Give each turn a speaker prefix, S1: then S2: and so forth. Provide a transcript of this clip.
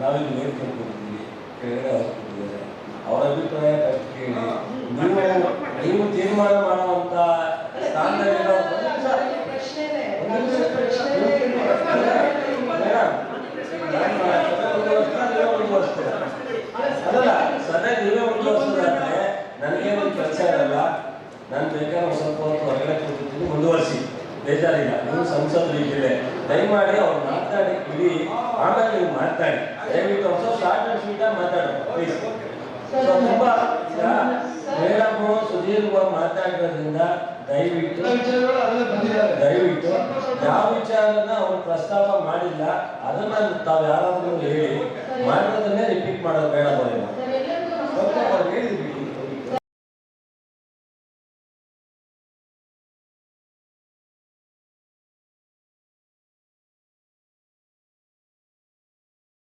S1: ನಾವಿಲ್ಲಿ ನೀರು ತಿಳ್ಕೊಂಡಿದ್ದೀವಿ
S2: ಕೆಳಗಡೆ
S1: ಹಾಸ್ಪಿಟ್ಲಿದ್ದಾರೆ ಅವರ ಅಭಿಪ್ರಾಯ ಕಷ್ಟ ಕೇಳಿ. ನೀವು ನೀವು ತೀರ್ಮಾನ ಮಾಡುವಂತ ಸದ್ಯ ನೀವೇ ಮುಂದುವರಿಸೋದಾದ್ರೆ ನನಗೇನು ಕೆಲಸ ಇರಲ್ಲ. ನಾನು ಬೇಕಾದ್ರೆ ಸ್ವಲ್ಪ ಬೇಜಾರಿಲ್ಲ. ನೀವು ಸಂಸದರು ಇದ್ದೀರಿ ದಯಮಾಡಿ ಅವ್ರು ಮಾತಾಡಿ ಬಿಡಿ ಆಮೇಲೆ ನೀವು ಮಾತಾಡಿ. ದಯವಿಟ್ಟು ಹೊಸ ಶಾರ್ಟ್ ಅಂಡ್ ಸ್ವೀಟ್ ಆಗಿ ಮಾತಾಡೋ ಪ್ಲೀಸ್ ತುಂಬಾ ಮೇಡಮ್ ಸುದೀರ್ಘವಾಗಿ ಮಾತಾಡಿರೋದ್ರಿಂದ ದಯವಿಟ್ಟು ದಯವಿಟ್ಟು ಯಾವ ವಿಚಾರನ ಅವ್ರು ಪ್ರಸ್ತಾಪ ಮಾಡಿಲ್ಲ, ಅದನ್ನ ತಾವು ಯಾರಾದ್ರೂ ಹೇಳಿ ಮಾಡೋದನ್ನೇ ರಿಪೀಟ್ ಮಾಡೋದು ಬೇಡ.